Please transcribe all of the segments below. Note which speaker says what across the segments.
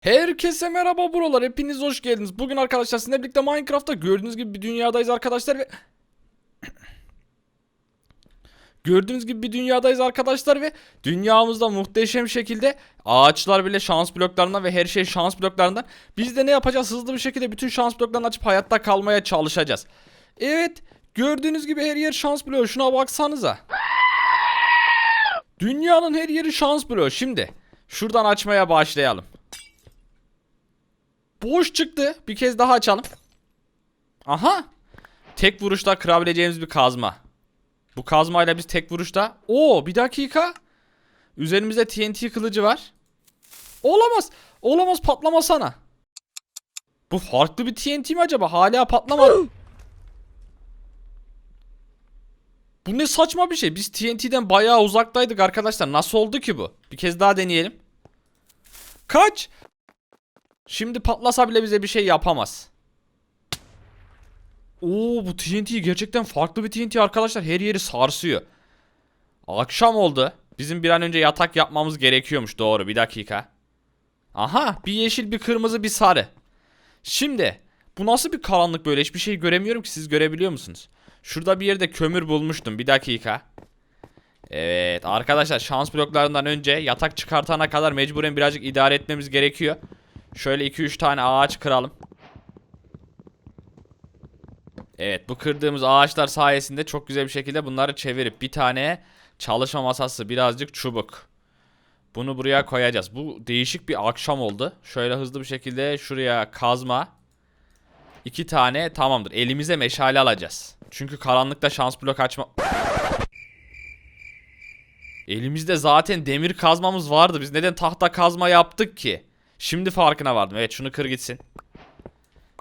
Speaker 1: Herkese merhaba buralar hepiniz hoş geldiniz. Bugün arkadaşlar sizinle birlikte Minecraft'ta gördüğünüz gibi bir dünyadayız arkadaşlar ve Gördüğünüz gibi bir dünyadayız arkadaşlar ve dünyamızda muhteşem şekilde ağaçlar bile şans bloklarından ve her şey şans bloklarından. Biz de ne yapacağız? Hızlı bir şekilde bütün şans bloklarını açıp hayatta kalmaya çalışacağız. Evet gördüğünüz gibi her yer şans bloğu şuna baksanıza. Dünyanın her yeri şans bloğu. Şimdi şuradan açmaya başlayalım. Boş çıktı. Bir kez daha açalım. Aha. Tek vuruşta kırabileceğimiz bir kazma. Bu kazmayla biz tek vuruşta... Oo bir dakika. Üzerimizde TNT kılıcı var. Olamaz. Olamaz patlamasana. Bu farklı bir TNT mi acaba? Hala patlamadı. Bu ne saçma bir şey. Biz TNT'den bayağı uzaktaydık arkadaşlar. Nasıl oldu ki bu? Bir kez daha deneyelim. Kaç. Şimdi patlasa bile bize bir şey yapamaz. Oo bu TNT gerçekten farklı bir TNT arkadaşlar. Her yeri sarsıyor. Akşam oldu. Bizim bir an önce yatak yapmamız gerekiyormuş. Doğru bir dakika. Aha bir yeşil bir kırmızı bir sarı. Şimdi bu nasıl bir karanlık böyle hiçbir şey göremiyorum ki siz görebiliyor musunuz? Şurada bir yerde kömür bulmuştum bir dakika. Evet arkadaşlar şans bloklarından önce yatak çıkartana kadar mecburen birazcık idare etmemiz gerekiyor. Şöyle 2-3 tane ağaç kıralım. Evet bu kırdığımız ağaçlar sayesinde çok güzel bir şekilde bunları çevirip bir tane çalışma masası birazcık çubuk. Bunu buraya koyacağız. Bu değişik bir akşam oldu. Şöyle hızlı bir şekilde şuraya kazma. İki tane tamamdır. Elimize meşale alacağız. Çünkü karanlıkta şans blok açma... Elimizde zaten demir kazmamız vardı. Biz neden tahta kazma yaptık ki? Şimdi farkına vardım. Evet şunu kır gitsin.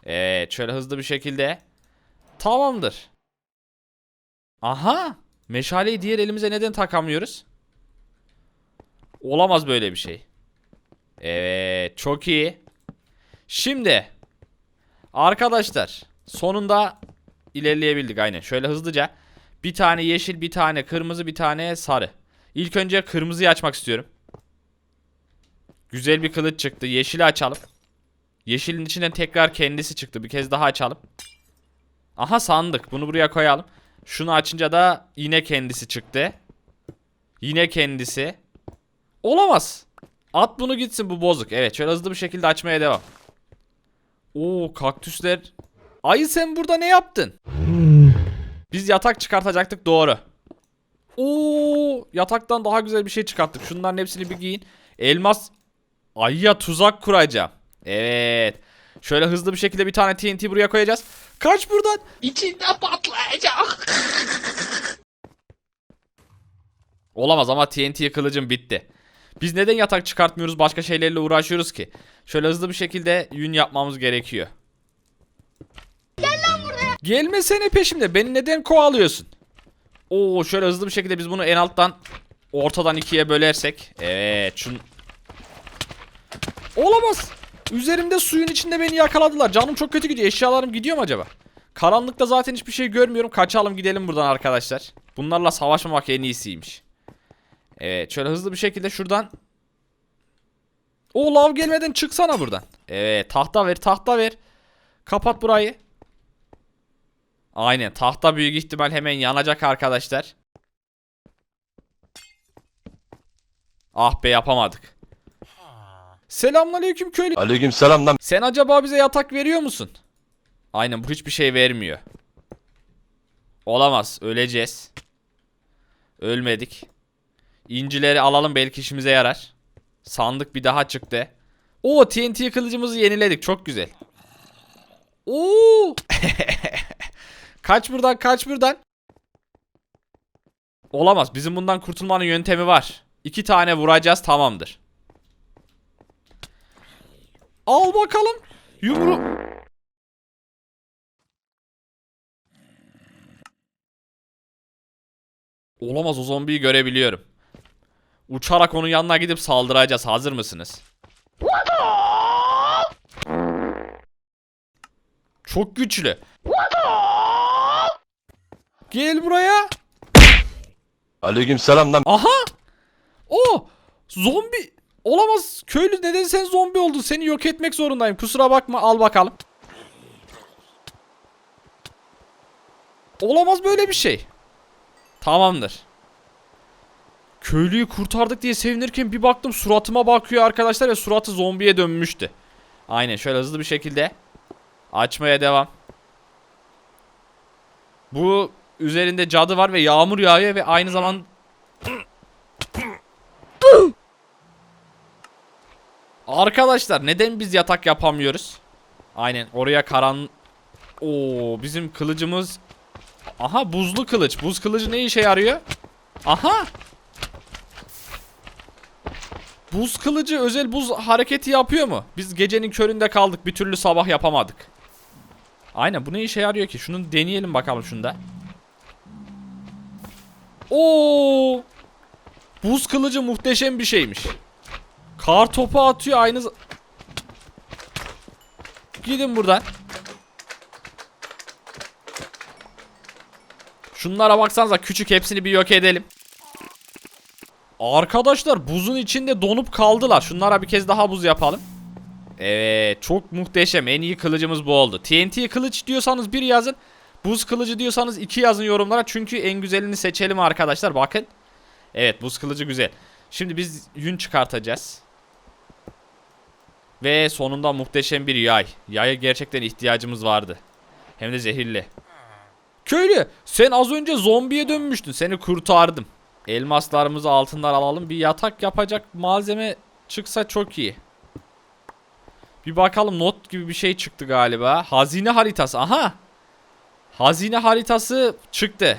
Speaker 1: Evet şöyle hızlı bir şekilde. Tamamdır. Aha. Meşaleyi diğer elimize neden takamıyoruz? Olamaz böyle bir şey. Evet çok iyi. Şimdi. Arkadaşlar. Sonunda ilerleyebildik aynen. Şöyle hızlıca. Bir tane yeşil bir tane kırmızı bir tane sarı. İlk önce kırmızıyı açmak istiyorum. Güzel bir kılıç çıktı. Yeşili açalım. Yeşilin içinden tekrar kendisi çıktı. Bir kez daha açalım. Aha sandık. Bunu buraya koyalım. Şunu açınca da yine kendisi çıktı. Yine kendisi. Olamaz. At bunu gitsin bu bozuk. Evet şöyle hızlı bir şekilde açmaya devam. Oo kaktüsler. Ayı sen burada ne yaptın? Biz yatak çıkartacaktık doğru. Oo yataktan daha güzel bir şey çıkarttık. Şunların hepsini bir giyin. Elmas ayıya tuzak kuracağım. Evet. Şöyle hızlı bir şekilde bir tane TNT buraya koyacağız. Kaç buradan.
Speaker 2: İçinde patlayacak.
Speaker 1: Olamaz ama TNT kılıcım bitti. Biz neden yatak çıkartmıyoruz başka şeylerle uğraşıyoruz ki? Şöyle hızlı bir şekilde yün yapmamız gerekiyor. Gel lan buraya. Gelmesene peşimde. Beni neden kovalıyorsun? Oo şöyle hızlı bir şekilde biz bunu en alttan ortadan ikiye bölersek. Evet şun... Olamaz. Üzerimde suyun içinde beni yakaladılar. Canım çok kötü gidiyor. Eşyalarım gidiyor mu acaba? Karanlıkta zaten hiçbir şey görmüyorum. Kaçalım gidelim buradan arkadaşlar. Bunlarla savaşmamak en iyisiymiş. Evet şöyle hızlı bir şekilde şuradan. O lav gelmeden çıksana buradan. Evet tahta ver tahta ver. Kapat burayı. Aynen tahta büyük ihtimal hemen yanacak arkadaşlar. Ah be yapamadık. Selamünaleyküm köylü.
Speaker 3: Aleyküm selam lan.
Speaker 1: Sen acaba bize yatak veriyor musun? Aynen bu hiçbir şey vermiyor. Olamaz. Öleceğiz. Ölmedik. İncileri alalım belki işimize yarar. Sandık bir daha çıktı. Oo TNT kılıcımızı yeniledik. Çok güzel. Oo! kaç buradan kaç buradan. Olamaz. Bizim bundan kurtulmanın yöntemi var. İki tane vuracağız tamamdır. Al bakalım. Yumru... Olamaz o zombiyi görebiliyorum. Uçarak onun yanına gidip saldıracağız. Hazır mısınız? Çok güçlü. Gel buraya.
Speaker 3: Aleyküm selam lan.
Speaker 1: Aha! O zombi Olamaz. Köylü neden sen zombi oldun? Seni yok etmek zorundayım. Kusura bakma. Al bakalım. Olamaz böyle bir şey. Tamamdır. Köylüyü kurtardık diye sevinirken bir baktım suratıma bakıyor arkadaşlar ve suratı zombiye dönmüştü. Aynen şöyle hızlı bir şekilde açmaya devam. Bu üzerinde cadı var ve yağmur yağıyor ve aynı zaman Arkadaşlar neden biz yatak yapamıyoruz? Aynen oraya karan Oo bizim kılıcımız Aha buzlu kılıç. Buz kılıcı ne işe yarıyor? Aha. Buz kılıcı özel buz hareketi yapıyor mu? Biz gecenin köründe kaldık. Bir türlü sabah yapamadık. Aynen bu ne işe yarıyor ki? Şunu deneyelim bakalım şunda. Oo! Buz kılıcı muhteşem bir şeymiş. Kar topu atıyor aynı Gidin buradan. Şunlara baksanıza küçük hepsini bir yok edelim. Arkadaşlar buzun içinde donup kaldılar. Şunlara bir kez daha buz yapalım. Evet çok muhteşem. En iyi kılıcımız bu oldu. TNT kılıç diyorsanız bir yazın. Buz kılıcı diyorsanız iki yazın yorumlara. Çünkü en güzelini seçelim arkadaşlar. Bakın. Evet buz kılıcı güzel. Şimdi biz yün çıkartacağız. Ve sonunda muhteşem bir yay. Yaya gerçekten ihtiyacımız vardı. Hem de zehirli. Köylü sen az önce zombiye dönmüştün. Seni kurtardım. Elmaslarımızı altından alalım. Bir yatak yapacak malzeme çıksa çok iyi. Bir bakalım not gibi bir şey çıktı galiba. Hazine haritası. Aha. Hazine haritası çıktı.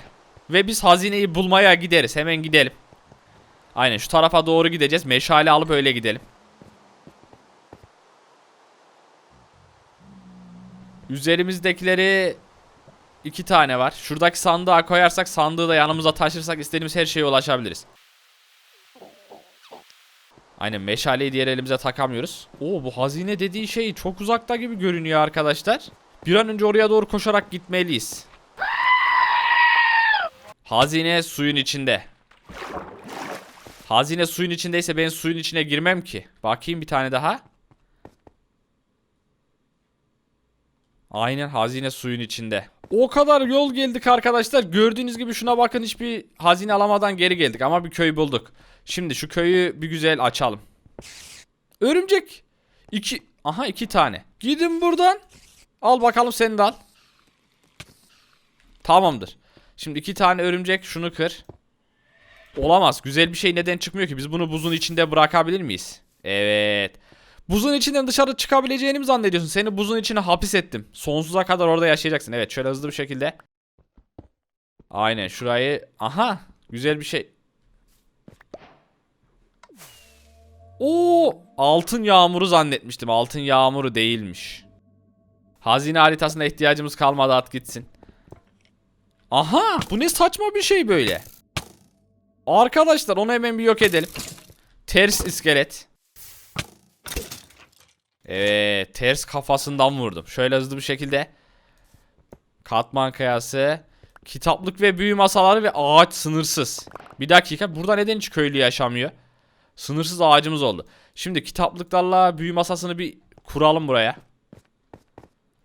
Speaker 1: Ve biz hazineyi bulmaya gideriz. Hemen gidelim. Aynen şu tarafa doğru gideceğiz. Meşale alıp öyle gidelim. Üzerimizdekileri iki tane var. Şuradaki sandığa koyarsak sandığı da yanımıza taşırsak istediğimiz her şeye ulaşabiliriz. Aynen meşaleyi diğer elimize takamıyoruz. Oo bu hazine dediği şey çok uzakta gibi görünüyor arkadaşlar. Bir an önce oraya doğru koşarak gitmeliyiz. Hazine suyun içinde. Hazine suyun içindeyse ben suyun içine girmem ki. Bakayım bir tane daha. Aynen hazine suyun içinde. O kadar yol geldik arkadaşlar. Gördüğünüz gibi şuna bakın hiçbir hazine alamadan geri geldik ama bir köy bulduk. Şimdi şu köyü bir güzel açalım. Örümcek. İki. Aha iki tane. Gidin buradan. Al bakalım sen de al. Tamamdır. Şimdi iki tane örümcek şunu kır. Olamaz. Güzel bir şey neden çıkmıyor ki? Biz bunu buzun içinde bırakabilir miyiz? Evet. Buzun içinden dışarı çıkabileceğini mi zannediyorsun? Seni buzun içine hapis ettim. Sonsuza kadar orada yaşayacaksın. Evet şöyle hızlı bir şekilde. Aynen şurayı. Aha güzel bir şey. Oo altın yağmuru zannetmiştim. Altın yağmuru değilmiş. Hazine haritasına ihtiyacımız kalmadı at gitsin. Aha bu ne saçma bir şey böyle. Arkadaşlar onu hemen bir yok edelim. Ters iskelet. Evet ters kafasından vurdum. Şöyle hızlı bir şekilde. Katman kayası. Kitaplık ve büyü masaları ve ağaç sınırsız. Bir dakika burada neden hiç köylü yaşamıyor? Sınırsız ağacımız oldu. Şimdi kitaplıklarla büyü masasını bir kuralım buraya.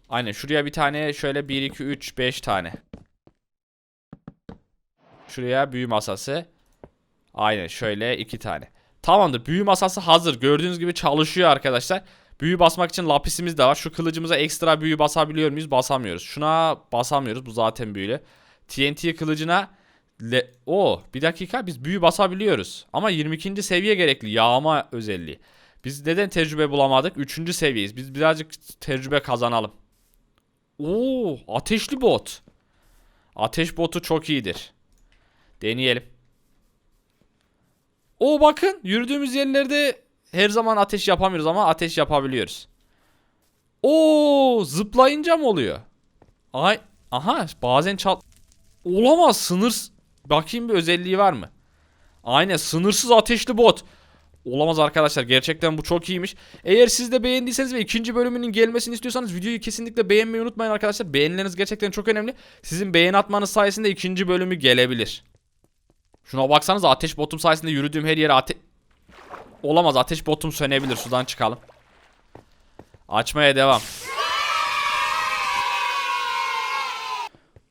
Speaker 1: Aynen şuraya bir tane şöyle 1 2 3 5 tane. Şuraya büyü masası. Aynen şöyle iki tane. Tamamdır. Büyü masası hazır. Gördüğünüz gibi çalışıyor arkadaşlar. Büyü basmak için lapisimiz de var. Şu kılıcımıza ekstra büyü basabiliyor muyuz? Basamıyoruz. Şuna basamıyoruz. Bu zaten büyülü. TNT kılıcına Le o bir dakika biz büyü basabiliyoruz. Ama 22. seviye gerekli yağma özelliği. Biz neden tecrübe bulamadık? 3. seviyeyiz. Biz birazcık tecrübe kazanalım. Oo, ateşli bot. Ateş botu çok iyidir. Deneyelim. O bakın yürüdüğümüz yerlerde her zaman ateş yapamıyoruz ama ateş yapabiliyoruz. Oo zıplayınca mı oluyor? Ay aha bazen çal Olamaz sınır bakayım bir özelliği var mı? Aynen sınırsız ateşli bot. Olamaz arkadaşlar gerçekten bu çok iyiymiş. Eğer siz de beğendiyseniz ve ikinci bölümünün gelmesini istiyorsanız videoyu kesinlikle beğenmeyi unutmayın arkadaşlar. Beğenileriniz gerçekten çok önemli. Sizin beğeni atmanız sayesinde ikinci bölümü gelebilir. Şuna baksanıza ateş botum sayesinde yürüdüğüm her yere ate... Olamaz ateş botum sönebilir sudan çıkalım. Açmaya devam.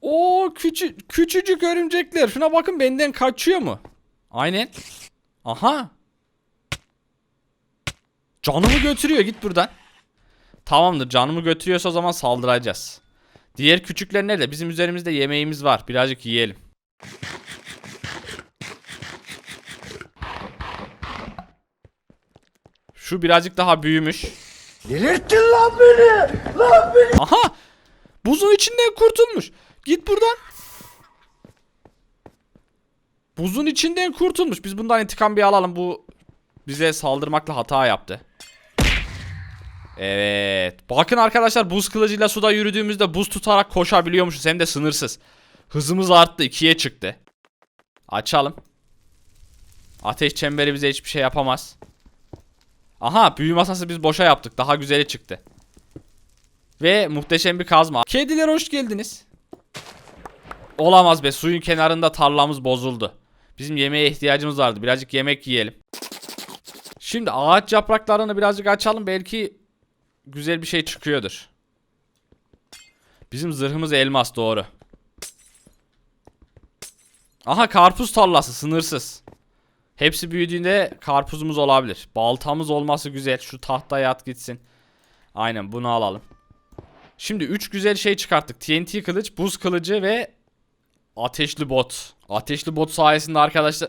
Speaker 1: O küçük küçücük örümcekler. Şuna bakın benden kaçıyor mu? Aynen. Aha. Canımı götürüyor git buradan. Tamamdır canımı götürüyorsa o zaman saldıracağız. Diğer küçükler nerede? Bizim üzerimizde yemeğimiz var. Birazcık yiyelim. Şu birazcık daha büyümüş.
Speaker 2: Delirttin lan beni. Lan beni.
Speaker 1: Aha! Buzun içinden kurtulmuş. Git buradan. Buzun içinden kurtulmuş. Biz bundan intikam bir alalım. Bu bize saldırmakla hata yaptı. Evet. Bakın arkadaşlar buz kılıcıyla suda yürüdüğümüzde buz tutarak koşabiliyormuşuz. Hem de sınırsız. Hızımız arttı. ikiye çıktı. Açalım. Ateş çemberi bize hiçbir şey yapamaz. Aha büyü masası biz boşa yaptık. Daha güzeli çıktı. Ve muhteşem bir kazma. Kediler hoş geldiniz. Olamaz be suyun kenarında tarlamız bozuldu. Bizim yemeğe ihtiyacımız vardı. Birazcık yemek yiyelim. Şimdi ağaç yapraklarını birazcık açalım. Belki güzel bir şey çıkıyordur. Bizim zırhımız elmas doğru. Aha karpuz tarlası sınırsız. Hepsi büyüdüğünde karpuzumuz olabilir. Baltamız olması güzel. Şu tahtaya at gitsin. Aynen bunu alalım. Şimdi 3 güzel şey çıkarttık. TNT kılıç, buz kılıcı ve ateşli bot. Ateşli bot sayesinde arkadaşlar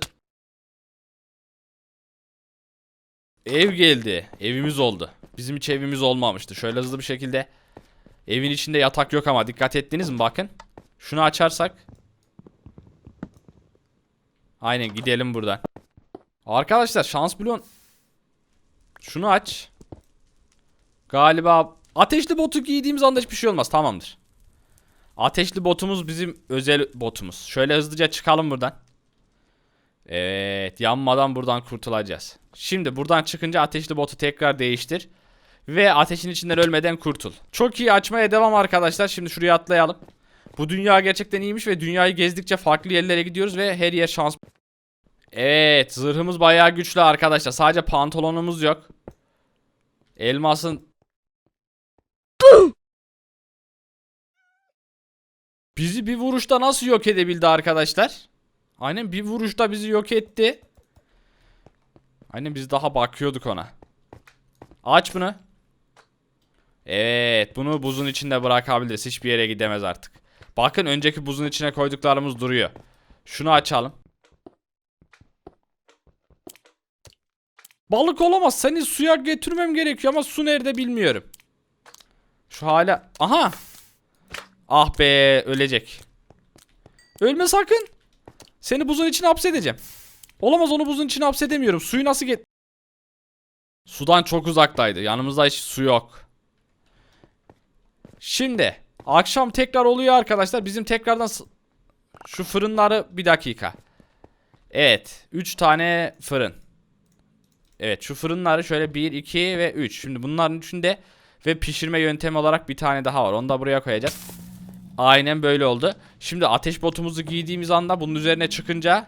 Speaker 1: ev geldi. Evimiz oldu. Bizim hiç evimiz olmamıştı. Şöyle hızlı bir şekilde evin içinde yatak yok ama dikkat ettiniz mi bakın. Şunu açarsak Aynen gidelim buradan. Arkadaşlar şans bloğun Şunu aç. Galiba ateşli botu giydiğimiz anda hiçbir şey olmaz. Tamamdır. Ateşli botumuz bizim özel botumuz. Şöyle hızlıca çıkalım buradan. Evet, yanmadan buradan kurtulacağız. Şimdi buradan çıkınca ateşli botu tekrar değiştir. Ve ateşin içinden ölmeden kurtul. Çok iyi açmaya devam arkadaşlar. Şimdi şuraya atlayalım. Bu dünya gerçekten iyiymiş ve dünyayı gezdikçe farklı yerlere gidiyoruz ve her yer şans. Evet, zırhımız bayağı güçlü arkadaşlar. Sadece pantolonumuz yok. Elmasın Bizi bir vuruşta nasıl yok edebildi arkadaşlar? Aynen bir vuruşta bizi yok etti. Aynen biz daha bakıyorduk ona. Aç bunu. Evet bunu buzun içinde bırakabiliriz. Hiçbir yere gidemez artık. Bakın önceki buzun içine koyduklarımız duruyor. Şunu açalım. Balık olamaz. Seni suya getirmem gerekiyor ama su nerede bilmiyorum. Şu hala... Aha! Ah be ölecek. Ölme sakın. Seni buzun içine hapsedeceğim. Olamaz onu buzun içine hapsedemiyorum. Suyu nasıl get... Sudan çok uzaktaydı. Yanımızda hiç su yok. Şimdi akşam tekrar oluyor arkadaşlar. Bizim tekrardan şu fırınları bir dakika. Evet, 3 tane fırın. Evet, şu fırınları şöyle 1 2 ve 3. Şimdi bunların üçünde ve pişirme yöntemi olarak bir tane daha var. Onu da buraya koyacağız. Aynen böyle oldu. Şimdi ateş botumuzu giydiğimiz anda bunun üzerine çıkınca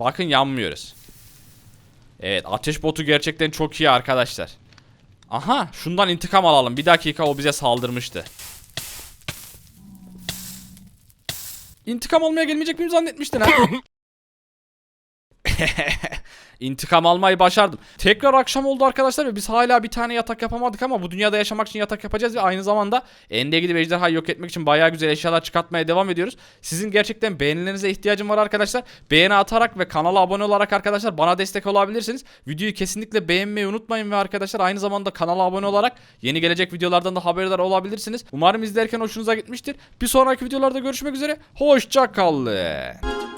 Speaker 1: bakın yanmıyoruz. Evet ateş botu gerçekten çok iyi arkadaşlar. Aha şundan intikam alalım. Bir dakika o bize saldırmıştı. İntikam almaya gelmeyecek miyim zannetmiştin ha? İntikam almayı başardım. Tekrar akşam oldu arkadaşlar ve biz hala bir tane yatak yapamadık ama bu dünyada yaşamak için yatak yapacağız ve aynı zamanda Ende gidip ejderhayı yok etmek için bayağı güzel eşyalar çıkartmaya devam ediyoruz. Sizin gerçekten beğenilerinize ihtiyacım var arkadaşlar. Beğeni atarak ve kanala abone olarak arkadaşlar bana destek olabilirsiniz. Videoyu kesinlikle beğenmeyi unutmayın ve arkadaşlar aynı zamanda kanala abone olarak yeni gelecek videolardan da haberdar olabilirsiniz. Umarım izlerken hoşunuza gitmiştir. Bir sonraki videolarda görüşmek üzere. Hoşça kalın.